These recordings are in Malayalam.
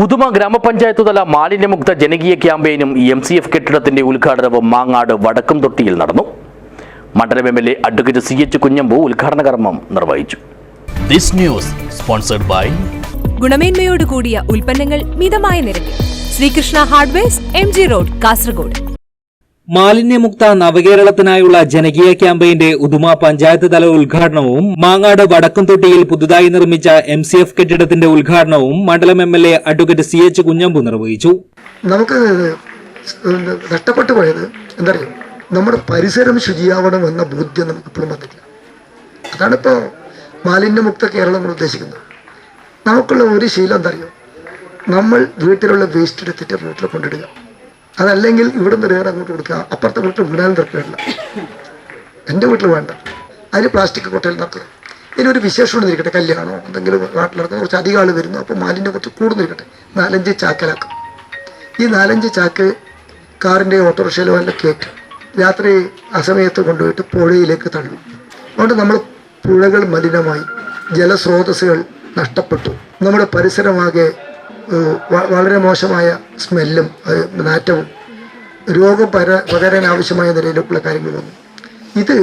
ഉദുമ ഗ്രാമപഞ്ചായത്ത് തല മാലിന്യമുക്ത ജനകീയ ക്യാമ്പയിനും എം സി എഫ് കെട്ടിടത്തിന്റെ ഉദ്ഘാടനവും മാങ്ങാട് വടക്കും തൊട്ടിയിൽ നടന്നു. മണ്ഡലം M L A advocate C H Kunhambu ഉദ്ഘാടന കർമ്മം നിർവഹിച്ചു. ദിസ് ന്യൂസ് സ്പോൺസർഡ് ബൈ ഗുണമേന്മയോട് കൂടിയ ഉൽപ്പന്നങ്ങൾ മിതമായ നിരക്കിൽ. Sreekrishna hardware M G road Kasaragod. മാലിന്യമുക്ത നവകേരളത്തിനായുള്ള ജനകീയ ക്യാമ്പയിന്റെ ഉദുമ പഞ്ചായത്ത് തല ഉദ്ഘാടനവും മാങ്ങാട് വടക്കുംതൊട്ടിയിൽ പുതുതായി നിർമ്മിച്ച എം സി എഫ് കെട്ടിടത്തിന്റെ ഉദ്ഘാടനവും മണ്ഡലം M L A advocate C H Kunhambu നിർവഹിച്ചു. നമുക്ക് നഷ്ടപ്പെട്ടു പോയത് എന്താ നമ്മുടെ പരിസരം ശുചിയാവണം എന്ന ബോധ്യം നമുക്ക് ഇപ്പോഴും വന്നില്ല അതാണ് ഇപ്പോൾ മാലിന്യമുക്ത കേരളം നമ്മൾ ഉദ്ദേശിക്കുന്നത്. നമുക്കുള്ള ഒരു ശീലം എന്തറിയോ? നമ്മൾ വീട്ടിലുള്ള വേസ്റ്റ് എടുത്തിട്ട് വീട്ടിൽ കൊണ്ടിടുക. അതല്ലെങ്കിൽ ഇവിടെ നിന്ന് വേറെ അങ്ങോട്ട് കൊടുക്കുക അപ്പുറത്തെ വീട്ടിൽ വീണാലും തിരക്കില്ല എന്റെ വീട്ടിൽ വേണ്ട. അതിന് പ്ലാസ്റ്റിക് കൊട്ടയിൽ നടക്കുക ഇനി ഒരു വിശേഷം ഇരിക്കട്ടെ കല്യാണോ എന്തെങ്കിലും നാട്ടിൽ നടക്കുന്ന കുറച്ച് അധികം ആൾ വരുന്നു. അപ്പോൾ മാലിന്യം കുറച്ച് കൂടുന്നിരിക്കട്ടെ നാലഞ്ച് ചാക്കലാക്കും. ഈ നാലഞ്ച് ചാക്ക് കാറിന്റെ ഓട്ടോറിക്ഷയിലോ അല്ല കയറ്റും. രാത്രി അസമയത്ത് കൊണ്ടുപോയിട്ട് പുഴയിലേക്ക് തള്ളും. അതുകൊണ്ട് നമ്മൾ പുഴകൾ മലിനമായി ജലസ്രോതസ്സുകൾ നഷ്ടപ്പെട്ടു. നമ്മുടെ പരിസരമാകെ വളരെ മോശമായ സ്മെല്ലും നാറ്റവും രോഗം പര പകരാൻ ആവശ്യമായ നിലയിലേക്കുള്ള കാര്യങ്ങൾ വന്നു. ഇത്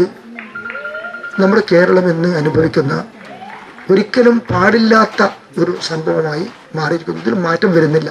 നമ്മുടെ കേരളം ഇന്ന് അനുഭവിക്കുന്ന ഒരിക്കലും പാടില്ലാത്ത ഒരു സംഭവമായി മാറിയിരിക്കുന്നു. ഇതിൽ മാറ്റം വരുന്നില്ല.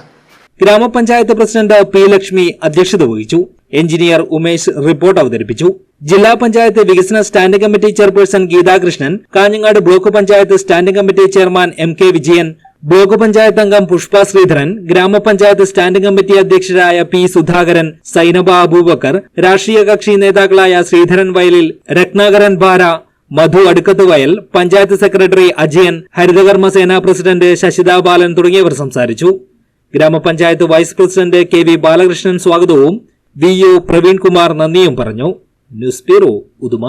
ഗ്രാമപഞ്ചായത്ത് പ്രസിഡന്റ് പി ലക്ഷ്മി അധ്യക്ഷത വഹിച്ചു. എഞ്ചിനീയർ ഉമേഷ് റിപ്പോർട്ട് അവതരിപ്പിച്ചു. ജില്ലാ പഞ്ചായത്ത് വികസന standing committee chairperson Geethakrishnan Kanhangad block panchayat standing committee chairman M K Vijayan block panchayat അംഗം പുഷ്പ ശ്രീധരൻ ഗ്രാമപഞ്ചായത്ത് സ്റ്റാൻഡിംഗ് കമ്മിറ്റി അധ്യക്ഷരായ പി സുധാകരൻ സൈനബ അബൂബക്കർ രാഷ്ട്രീയ കക്ഷി നേതാക്കളായ ശ്രീധരൻ വയലിൽ രത്നാകരൻ ബാര മധു അടുക്കത്ത് വയൽ പഞ്ചായത്ത് സെക്രട്ടറി അജയൻ ഹരിതകർമ്മ സേനാ പ്രസിഡന്റ് ശശിതാ ബാലൻ തുടങ്ങിയവർ സംസാരിച്ചു. ഗ്രാമപഞ്ചായത്ത് vice president K V Balakrishnan സ്വാഗതവും വി യു പ്രവീൺകുമാർ നന്ദിയും പറഞ്ഞു. News bureau Uduma.